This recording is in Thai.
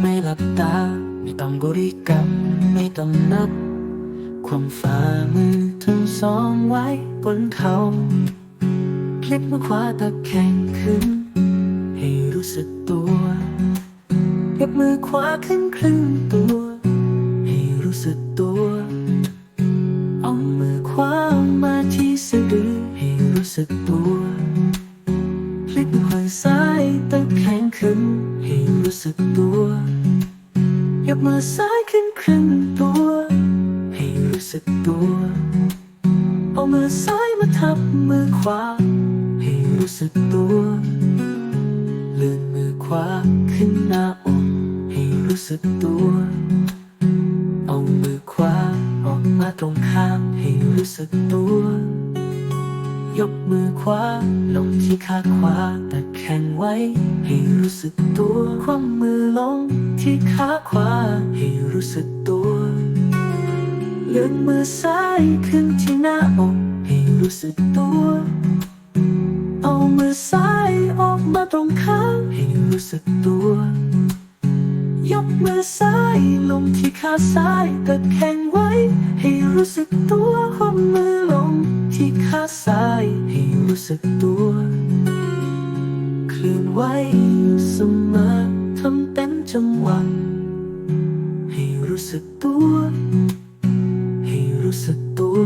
ไม่หลับตา ไม่ต้องบริกรรม ไม่ต้องนับ ความฝ่ามือทั้งสองไว้บนเขาพลิกมือขวาตะแคงขึ้น ให้รู้สึกตัวยกมือขวาขึ้นครึ่งตัว ให้รู้สึกตัวเอามือขวามาที่สะดือให้รู้สึกตัวพลิกมือซ้ายตะแคงขึ้นให้ รู้สึกตัวยกมือซ้ายขึ้นครึ่งตัว ให้รู้สึกตัว เอามือซ้ายมาทับมือขวา ให้รู้สึกตัวเลื่อนมือขวาขึ้นหน้าอกให้รู้สึกตัว เอามือขวาออกมาตรงข้ามให้รู้สึกตัว ยกมือขวา ลงที่ขาขวาแต่แข็งไว้ ให้รู้สึกตัวคว่ำมือลง ที่ขาขวา ให้รู้สึกตัวเลื่อนมือซ้ายขึ้นที่หน้าอกให้รู้สึกตัว เอามือซ้ายออกมาตรงข้างให้รู้สึกตัว ยกมือซ้ายลงที่ขาซ้ายตะแคงไว้ ให้รู้สึกตัว สึกตัว เคลื่อนไหวอยู่เสมอทำเต็มจังหวะให้รู้สึกตัว ให้รู้สึกตัว